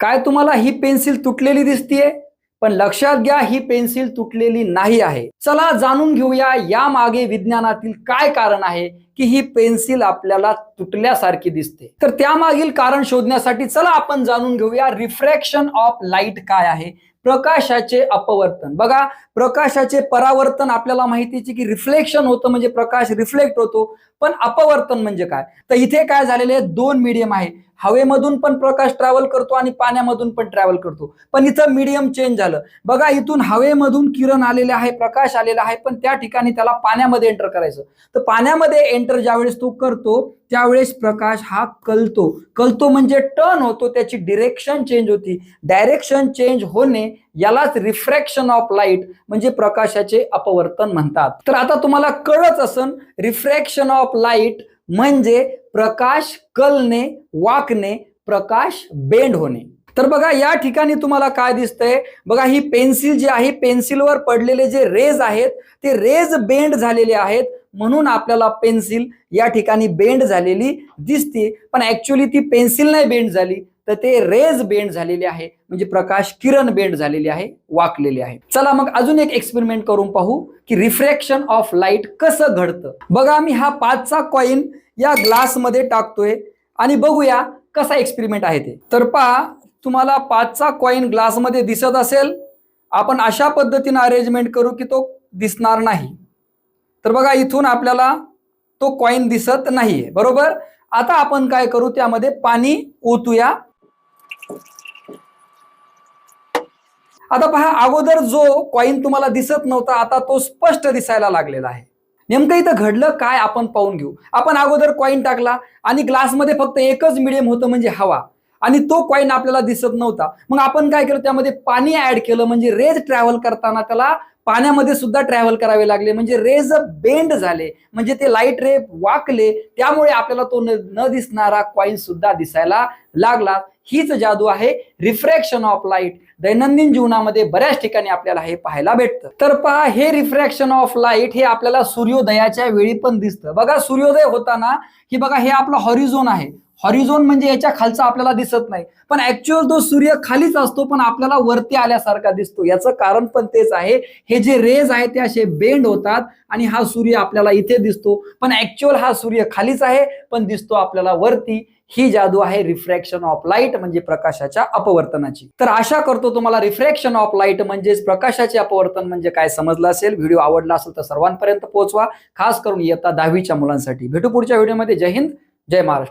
काय तुम्हाला ही पेन्सिल तुटलेली दिसतीये? पण लक्षात घ्या ही पेन्सिल तुटलेली नाही आहे. चला जाणून घेऊया या मागे विज्ञानातील काय कारण आहे की ही पेन्सिल आपल्याला तुटल्यासारखी दिसते. तर त्यामागील कारण शोधण्यासाठी चला आपण जाणून घेऊया रिफ्रॅक्शन ऑफ लाइट काय आहे. प्रकाशाचे अपवर्तन. बघा प्रकाशाचे परावर्तन आपल्याला माहितीचे की रिफ्लेक्शन होतं म्हणजे प्रकाश रिफ्लेक्ट होतो पण अपवर्तन म्हणजे काय? तर इथे काय झालेले दोन मीडियम आहे. हवेमधून पण प्रकाश ट्रॅव्हल करतो आणि पाण्यामधून पण ट्रॅव्हल करतो. पण इथं मीडियम चेंज झालं. बघा इथून हवेमधून किरण आलेले आहे प्रकाश आलेला आहे पण त्या ठिकाणी त्याला पाण्यामध्ये एंटर करायचं. तर पाण्यामध्ये एंटर ज्यावेळेस तो करतो त्यावेळेस प्रकाश हा कलतो. कलतो म्हणजे टर्न होतो त्याची डिरेक्शन चेंज होती. डायरेक्शन चेंज होणे यालाच रिफ्रॅक्शन ऑफ लाइट म्हणजे प्रकाशाचे अपवर्तन म्हणतात. तर आता तुम्हाला कळत असन रिफ्रॅक्शन ऑफ लाइट म्हणजे प्रकाश कलने वाकणे प्रकाश बेंड होणे. तर बघा या ठिकाणी तुम्हाला काय दिसतंय? बघा ही पेन्सिल जी आहे पेन्सिलवर पडलेले जे रेज आहेत ते रेज बेंड झालेले आहेत. म्हणून आपल्याला पेन्सिल या ठिकाणी बेंड झालेली दिसते. पण ऍक्च्युली ती पेन्सिल नाही बेंड झाली. तर ते रेज बेंड झालेले आहे म्हणजे प्रकाश किरण बेंड झालेली आहे वाकलेले आहे. चला मग अजून एक एक्सपेरिमेंट करून पाहू की रिफ्रॅक्शन ऑफ लाइट कसं घडतं. बघा मी हा पाचचा कॉइन या ग्लासमध्ये टाकतोय आणि बघूया कसा एक्सपेरिमेंट आहे ते. तर पहा तुम्हाला पाचचा कॉइन ग्लासमध्ये दिसत असेल आपण अशा पद्धतीनं अरेंजमेंट करू की तो दिसणार नाही. तर बघा इथून आपल्याला तो कॉईन दिसत नाहीये बरोबर? आता आपण काय करू त्यामध्ये पाणी ओतूया. आता पहा अगोदर जो कॉइन तुम्हाला दिसत नव्हता आता तो स्पष्ट दिसायला लागलेला आहे. नेमकं इथं घडलं काय आपण पाहून घेऊ. आपण अगोदर कॉईन टाकला आणि ग्लासमध्ये फक्त एकच मिडियम होतं म्हणजे हवा. आणि तो कॉइन आपल्याला दिसत नव्हता. मग आपण काय केलं? त्यामध्ये पाणी ऍड केलं म्हणजे रेज ट्रॅव्हल करताना त्याला पाण्यामध्ये सुद्धा ट्रॅव्हल करावे लागले. म्हणजे रेज बेंड झाले. म्हणजे ते लाइट रे वाकले. त्यामुळे आपल्याला तो न दिसणारा कॉईन सुद्धा दिसायला लागला. हीच जादू आहे रिफ्रॅक्शन ऑफ लाइट दैनंदिन जीवनामध्ये बऱ्याच ठिकाणी आपल्याला हे पाहायला भेटतं. तर पहा हे रिफ्रॅक्शन ऑफ लाइट हे आपल्याला सूर्योदयाच्या वेळी पण दिसतं. बघा सूर्योदय होताना की बघा हे आपलं हॉरिझोन आहे. हॉरिझोन म्हणजे याच्या खालचा आपल्याला दिसत नाही. पण ऍक्च्युअल तो सूर्य खालीच असतो पण आपल्याला वरती आल्यासारखा दिसतो. याचं कारण पण तेच आहे. हे जे रेज आहे ते असे बेंड होतात आणि हा सूर्य आपल्याला इथे दिसतो. पण ऍक्च्युअल हा सूर्य खालीच आहे पण दिसतो आपल्याला वरती. ही जादू आहे रिफ्रॅक्शन ऑफ लाइट म्हणजे प्रकाशाच्या अपवर्तनाची. तर आशा करतो तुम्हाला रिफ्रॅक्शन ऑफ लाइट म्हणजेच प्रकाशाचे अपवर्तन म्हणजे काय समजलं असेल. व्हिडिओ आवडला असेल तर सर्वांपर्यंत पोहोचवा. खास करून इयत्ता दहावीच्या मुलांसाठी. भेटू पुढच्या व्हिडिओमध्ये जय हिंद. जय महाराष्ट्र.